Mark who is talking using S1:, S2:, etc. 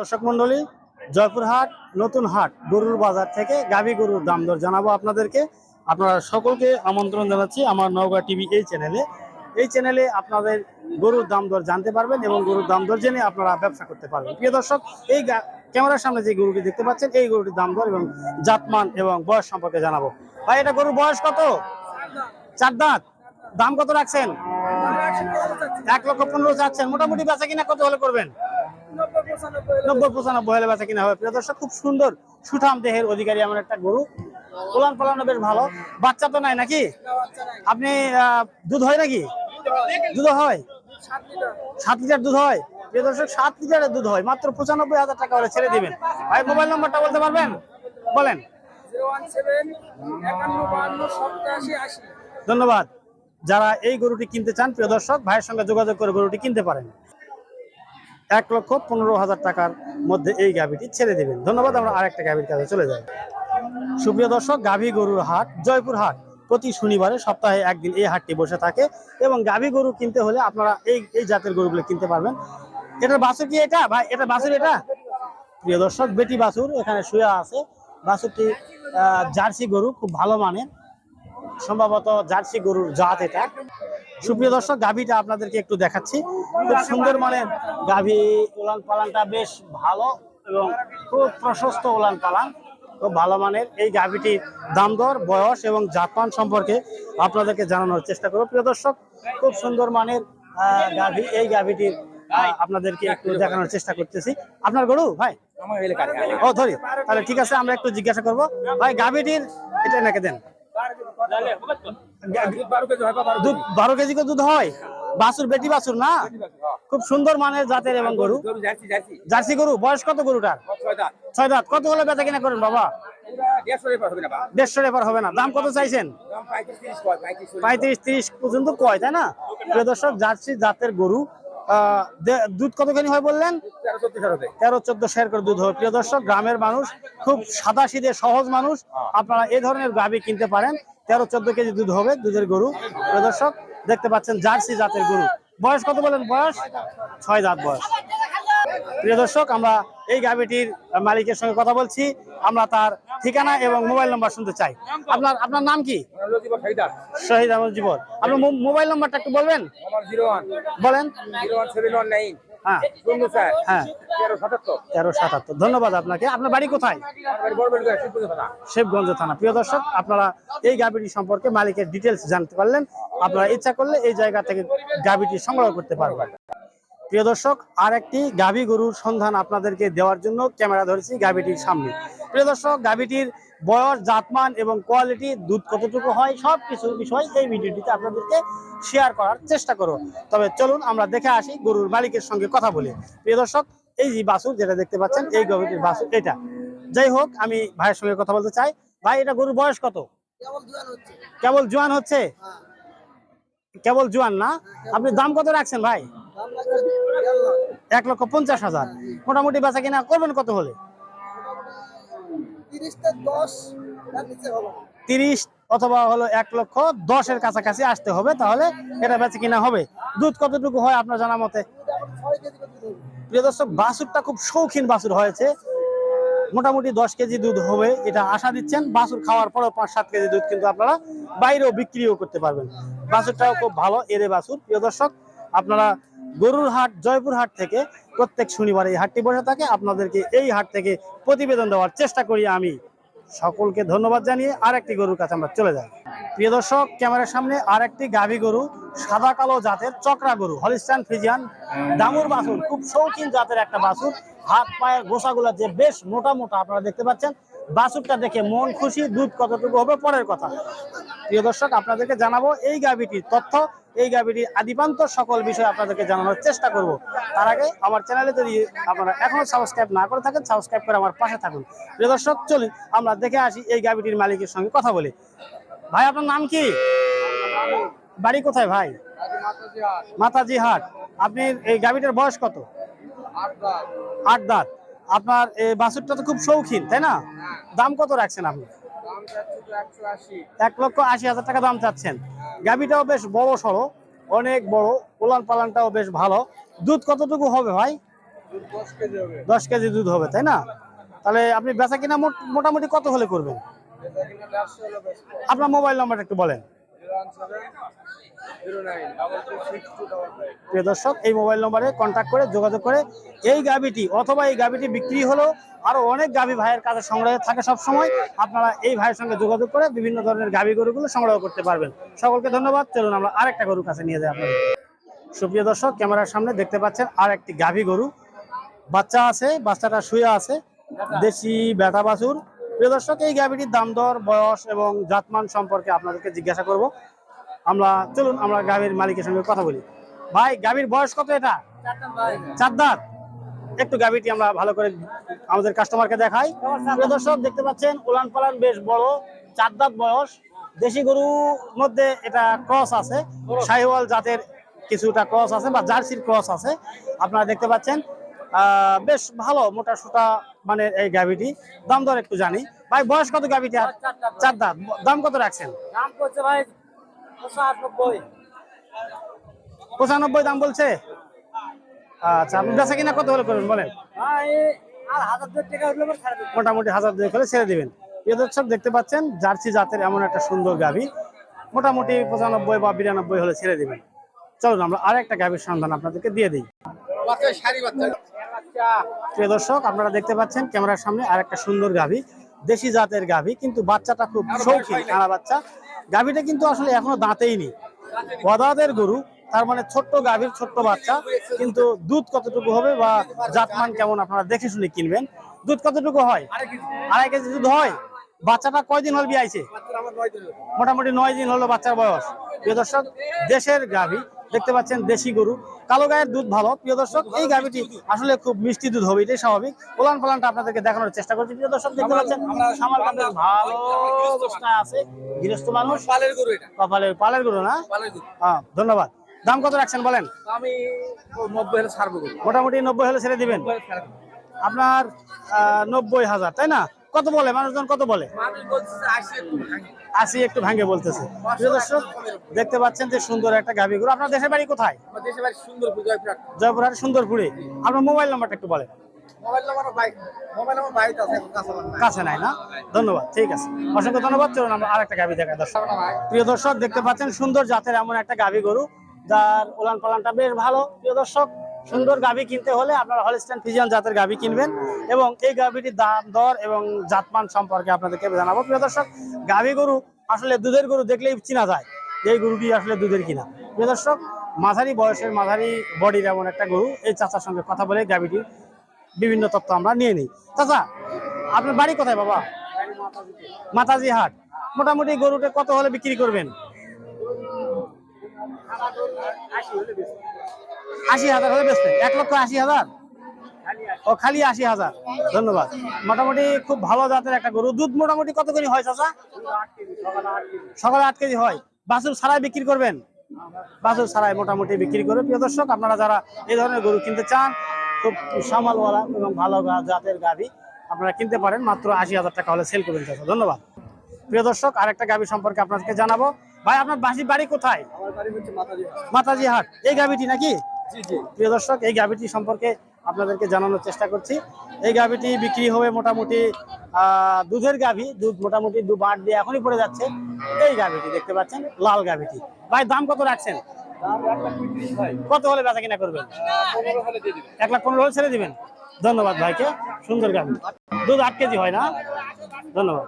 S1: দর্শক মন্ডলী জয়পুরহাট নতুন হাট, গরুর বাজার থেকে গাভী গরুর দাম দর জানাব আপনাদেরকে। আপনারা সকলকে আমন্ত্রণ জানাচ্ছি আমার নওগাঁ টিভি এই চ্যানেলে। এই চ্যানেলে আপনাদের গরুর দাম দর জানতে পারবেন এবং গরুর দাম দর জেনে আপনারা ব্যবসা করতে পারবেন। প্রিয় দর্শক, এই ক্যামেরার সামনে যে গরুটি দেখতে পাচ্ছেন, এই গরুটির দাম দর এবং জাতমান এবং বয়স সম্পর্কে জানাব। ভাই, এটা গরুর বয়স কত? চার দাঁত। দাম কত রাখছেন? এক লক্ষ পনেরো চাচ্ছেন। মোটামুটি বেচা কিনা কত হলে করবেন? নব্বই পঁচানব্বই হলে বেচা কিনা হবে। প্রিয় দর্শক, খুব সুন্দর সুঠাম দেহের অধিকারী এমন একটা গরু। পোলান পালানো বেশ ভালো। বাচ্চা তো নাই নাকি? আপনি দুধ হয় নাকি? দুধ হয়? সাত লিটার দুধ হয়। প্রিয় দর্শক, সাত লিটারের দুধ হয়। মাত্র পঁচানব্বই হাজার টাকা হলে ছেড়ে দিবেন। ভাই, মোবাইল নম্বরটা বলতে পারবেন? বলেন। ধন্যবাদ। যারা এই গরুটি কিনতে চান, প্রিয় দর্শক, ভাইয়ের সঙ্গে যোগাযোগ করে গরুটি কিনতে পারেন। এক লক্ষ পনেরো হাজার টাকার মধ্যে এই গাভীটি ছেড়ে দেবেন। ধন্যবাদ আমরা আরেকটা গাভীর কাছে চলে যাই। সুপ্রিয় দর্শক গাভী গরুর হাট জয়পুর হাট। প্রতি শনিবারে সপ্তাহে একদিন এই হাটটি বসে থাকে এবং গাভী গরু কিনতে হলে আপনারা এই এই জাতের গরুগুলো কিনতে পারবেন। এটার বাছুর কি এটা? ভাই এটা বাছুর এটা? প্রিয় দর্শক বেটি বাছুর এখানে শুয়ে আছে। বাছুরটি আহ, জার্সি গরু খুব ভালো মানের। সম্ভবত জার্সি গরুর জাত এটা। সুপ্রিয় দর্শক গাভীটা আপনাদেরকে একটু দেখাচ্ছি। খুব সুন্দর মানের গাভী উলান পালানটা বেশ ভালো এবং খুব প্রশস্ত উলান পালান। খুব ভালো মানের এই গাভীটির দাম দর বয়স এবং জাতমান সম্পর্কে আপনাদেরকে জানানোর চেষ্টা করব। প্রিয় দর্শক খুব সুন্দর মানের গাভী এই গাভীটির আপনাদেরকে একটু দেখানোর চেষ্টা করতেছি। আপনার গরু ভাই? ও ধরি তাহলে ঠিক আছে আমরা একটু জিজ্ঞাসা করব। ভাই গাভীটির এটা নাকি দেন? বারো কেজি করে দুধ হয়? বাছুর, বেটি বাছুর না? খুব সুন্দর মানের জাতের এবং গরু। জার্সি গরু, বয়স কত গরুটার? ছয় দাঁত। কত হলে বেচা কিনা করেন বাবা? দেড়শো এবার হবে না। দাম কত চাইছেন? পঁয়ত্রিশ, তিরিশ পর্যন্ত কয়, তাই না? প্রিয় দর্শক, জার্সি জাতের গরু দুধ কতখানি হয় বললেন? তেরো চোদ্দ শেয়ার করে দুধ হয় প্রিয় দর্শক, গ্রামের মানুষ, খুব সাদা সিদে সহজ মানুষ। আপনারা এ ধরনের গাভী কিনতে পারেন। তেরো চোদ্দ কেজি দুধ হবে দুধের গরু। প্রিয় দর্শক, দেখতে পাচ্ছেন জার্সি জাতের গরু। বয়স কত বলেন বয়স? ছয় দাঁত বয়স। প্রিয় দর্শক আমরা এই গাভীটির মালিকের সঙ্গে কথা বলছি। আমরা তার ঠিকানা এবং মোবাইল নাম্বার শুনতে চাই। আপনার আপনার নাম কি? শহীদ আহমদ জীবন। আপনার মোবাইল নাম্বারটা একটু বলবেন? বলেন। হ্যাঁ। হ্যাঁ। তেরো সাতাত্তর। ধন্যবাদ আপনাকে। আপনার বাড়ি কোথায়? শিবগঞ্জ থানা। প্রিয় দর্শক আপনারা এই গাভীটি সম্পর্কে মালিকের ডিটেলস জানতে পারলেন। আপনারা ইচ্ছা করলে এই জায়গা থেকে গাভীটি সংগ্রহ করতে পারবেন। প্রিয় দর্শক আর একটি গাভী গরুর সন্ধান আপনাদেরকে দেওয়ার জন্য ক্যামেরা ধরেছি গাভীটির সামনে। প্রিয় দর্শক গাভীটির বয়স জাতমান এবং কোয়ালিটি দুধ কতটুকু হয় সব কিছু বিষয় এই ভিডিওটিতে আপনাদেরকে শেয়ার করার চেষ্টা করব। তবে চলুন আমরা দেখে আসি গরুর মালিকের সঙ্গে কথা বলি। প্রিয় দর্শক এই যে বাছুর যেটা দেখতে পাচ্ছেন এই গাভীটির বাছুর এটা। যাই হোক আমি ভাইয়ের সঙ্গে কথা বলতে চাই। ভাই এটা গরুর বয়স কত? কেবল জোয়ান হচ্ছে। কেবল জোয়ান না? আপনি দাম কত রাখছেন ভাই? এক লক্ষ পঞ্চাশ হাজার। মোটামুটি বেচা কিনা করবেন কত হলে? তিরিশ অথবা হলো এক লক্ষ দশের কাছাকাছি আসতে হবে, তাহলে এটা বেচে কিনা হবে। দুধ কতটুকু হয় আপনার জানা মতে? প্রিয় দর্শক, বাছুরটা খুব শৌখিন বাছুর হয়েছে। মোটামুটি দশ কেজি দুধ হবে, এটা আশা দিচ্ছেন। বাছুর খাওয়ার পরেও পাঁচ সাত কেজি দুধ কিন্তু আপনারা বাইরেও বিক্রিও করতে পারবেন। বাছুরটাও খুব ভালো, এরে বাছুর। প্রিয় দর্শক, আপনারা গরুর হাট, জয়পুর হাট থেকে প্রত্যেক শনিবার এই হাটটি বসে থাকে। আপনাদেরকে এই হাট থেকে প্রতিবেদন দেওয়ার চেষ্টা করি আমি। সকলকে ধন্যবাদ জানিয়ে আর একটি গরুর কাছে আমরা চলে যাই। প্রিয় দর্শক, ক্যামেরার সামনে আর একটি গাভী গরু, সাদা কালো জাতের চক্রা গরু হলিস্টান ফ্রিজিয়ান দামুর বাছুর, খুব শৌখিন জাতের একটা বাছুর। হাত, পায়ের গোসাগুলো যে বেশ মোটা মোটা আপনারা দেখতে পাচ্ছেন। বাছুরটা দেখে মন খুশি, দুধ কতটুকু হবে পরের কথা। প্রিয় দর্শক, আপনাদেরকে জানাব এই গাভীটির তথ্য। এই গাভীটির আদিপান্ত সকল বিষয় আপনাদেরকে জানানোর চেষ্টা করব। তার আগে আমার চ্যানেলে যদি আপনারা এখনও সাবস্ক্রাইব না করে থাকেন সাবস্ক্রাইব করে আমার পাশে থাকুন। প্রিয় দর্শক চলুন আমরা দেখে আসি এই গাভীটির মালিকের সঙ্গে কথা বলি। ভাই আপনার নাম কি? বাড়ি কোথায় ভাই? মাতাজি হাট। আপনি এই গাভীটার বয়স কত? আট দাঁত। আপনার এই বাছুরটা তো খুব শৌখিন তাই না? দাম কত রাখছেন আপনি? এক লক্ষ আশি হাজার টাকা দাম চাচ্ছেন। গাভীটাও বেশ বড় সড়ো অনেক বড় পোলান পালানটাও বেশ ভালো। দুধ কতটুকু হবে ভাই?
S2: দশ কেজি
S1: দুধ হবে তাই না? তাহলে আপনি বেচা কিনা মোট- মোটামুটি কত হলে করবেন? আপনার মোবাইল নাম্বারটা একটু বলেন। প্রিয় দর্শক, এই মোবাইল নম্বরে কন্ট্যাক্ট করে যোগাযোগ করে এই গাবিটি অথবা এই গাবিটি বিক্রি হলো, আরও অনেক গাবি ভাইয়ের কাছে সংগ্রহে থাকে সব সময় আপনারা এই ভাইয়ের সঙ্গে যোগাযোগ করে বিভিন্ন ধরনের গাবি গরুগুলো সংগ্রহ করতে পারবেন। সকলকে ধন্যবাদ। চলুন আমরা আরেকটা গরুর কাছে নিয়ে যাই আপনাদের। সুপ্রিয় দর্শক, ক্যামেরার সামনে দেখতে পাচ্ছেন আর একটি গাভী গরু। বাচ্চা আছে, বাচ্চাটা শুয়ে আছে, দেশি বেটা বাছুর। প্রিয় দর্শক, এই গাভীটির দাম দর, বয়স এবং জাতমান সম্পর্কে আপনাদেরকে জিজ্ঞাসা করব। আমরা চলুন আমরা গাভীর মালিকের সঙ্গে কথা বলি। ভাই গাভীর বয়স কত এটা? চার দাঁত একটু গাভীটি আমরা ভালো করে আমাদের কাস্টমারকে দেখাই। দর্শক দেখতে পাচ্ছেন উলান পালান বেশ বড় চার দাঁত বয়স। দেশি গরুর মধ্যে এটা ক্রস আছে। শাহিওয়াল জাতের কিছুটা ক্রস আছে বা জার্সির ক্রস আছে। আপনারা দেখতে পাচ্ছেন আহ, বেশ ভালো মোটা সোটা মানে এই গাভীটি। দাম দর একটু জানি। ভাই বয়স কত গাভীটি চার দাঁত দাম কত রাখছেন?
S2: দাম করছে ভাই পঁচানব্বই।
S1: দাম বলছে? আচ্ছা আপনি বেচা কিনা কত হলে করবেন বলেন? মোটামুটি হাজার দুই করে ছেড়ে দিবেন। প্রিয় দর্শক দেখতে পাচ্ছেন জার্সি জাতের এমন একটা সুন্দর গাভী। মোটামুটি পঁচানব্বই বা বিরানব্বই হলে ছেড়ে দিবেন। চলুন আমরা আর একটা গাভীর সন্ধান আপনাদেরকে দিয়ে দিই।
S2: বাচ্চা শাড়ি বাচ্চা। বাচ্চা
S1: প্রিয় দর্শক আপনারা দেখতে পাচ্ছেন ক্যামেরার সামনে আর একটা সুন্দর গাভী দেশি জাতের গাভী কিন্তু বাচ্চাটা খুব শৌখিন কানা বাচ্চা। গাভীটা কিন্তু আসলে এখনও দাঁতেই নেই। গদাদের গরু তার মানে ছোট্ট গাভীর ছোট্ট বাচ্চা কিন্তু দুধ কতটুকু হবে বা জাতমান কেমন আপনারা দেখে শুনে কিনবেন। দুধ কতটুকু হয়? আড়াই কেজি। দুধ হয়? বাচ্চাটা কয়দিন হল বিয়াইছে মোটামুটি নয় দিন হলো বাচ্চার বয়স। প্রিয় দর্শক দেশের গাভী দেখতে পাচ্ছেন দেশি গরু। কালো গায়ের দুধ ভালো। প্রিয় দর্শক এই গাভীটি আসলে খুব মিষ্টি দুধ হবে এটাই স্বাভাবিক। ওলান পালানটা আপনাদেরকে দেখানোর চেষ্টা করছি। প্রিয় দর্শক দেখতে পাচ্ছেন ভালো আছে গৃহস্থ মানুষ।
S2: পালের গরু এটা।
S1: পালের গরু না? হ্যাঁ ধন্যবাদ। দাম কত রাখছেন বলেন?
S2: আমি নব্বই হলে ছাড়বো
S1: মোটামুটি নব্বই হলে ছেড়ে দিবেন? আপনার নব্বই হাজার তাই না? কত বলে? মানুষজন কত বলে?
S2: আসি একটু ভাঙি।
S1: বলতেছে। দর্শক দেখতে পাচ্ছেন যে সুন্দর একটা গাভী গরু। আপনার দেশের বাড়ি কোথায়? জয়পুরহাট। সুন্দরপুরে। আপনার মোবাইল নাম্বারটা একটু বলেন।
S2: কাছে নাই।
S1: না? ধন্যবাদ ঠিক আছে। অসংখ্য ধন্যবাদ। চলুন আমরা আর একটা গাভী দেখাই দর্শক। প্রিয় দর্শক দেখতে পাচ্ছেন সুন্দর জাতের এমন একটা গাভী গরু যার উলান পালানটা বেশ ভালো। প্রিয় দর্শক সুন্দর গাভী কিনতে হলে আপনারা হলিস্টান ফিজিয়ান জাতের গাভী কিনবেন এবং এই গাভীটির দাম, দর এবং জাতমান সম্পর্কে আপনাদেরকে জানাব। প্রিয় দর্শক, গাভী গরু আসলে দুধের গরু দেখলেই চিনা যায় যে গরুটি আসলে দুধের কিনা। প্রিয় দর্শক, মাঝারি বয়সের, মাঝারি বডির এমন একটা গরু, এই চাচার সঙ্গে কথা বলে গাভীটির বিভিন্ন তথ্য আমরা নিয়ে নিই। চাচা, আপনার বাড়ি কোথায় বাবা? মাতাজি হাট। মোটামুটি গরুটা কত হলে বিক্রি করবেন? আশি হাজার হলে বেচবেন এক লক্ষ আশি হাজার। ও খালি আশি হাজার। ধন্যবাদ। মোটামুটি খুব ভালো জাতের একটা গরু। দুধ মোটামুটি কত করে হয় চাচা? সকালে আট কেজি হয়। বাছুর ছাড়াই বিক্রি করবেন? বাছুর ছাড়াই মোটামুটি বিক্রি করে। প্রিয় দর্শক আপনারা যারা এই ধরনের গরু কিনতে চান খুব সামালওয়ালা এবং ভালো জাতের গাভী আপনারা কিনতে পারেন। মাত্র আশি হাজার টাকা হলে সেল করবেন চাচা। ধন্যবাদ। প্রিয় দর্শক আরেকটা গাভী সম্পর্কে আপনাদেরকে জানাব। ভাই আপনার বাসি বাড়ি কোথায়?
S2: মাতাজি
S1: হাট। এই গাভীটি নাকি? প্রিয় দর্শক এই গাভীটি সম্পর্কে আপনাদেরকে জানানোর চেষ্টা করছি। এই গাভীটি বিক্রি হবে মোটামুটি আহ, দুধের গাভী দুধ মোটামুটি দু বাট দিয়ে এখনই পড়ে যাচ্ছে। এই গাভীটি দেখতে পাচ্ছেন লাল গাভীটি। ভাই দাম কত রাখছেন? কত হলে বেচা কিনা করবেন? এক লাখ পনেরো হলে ছেড়ে দিবেন। ধন্যবাদ ভাইকে সুন্দর গাভী। দুধ আট কেজি হয় না? ধন্যবাদ।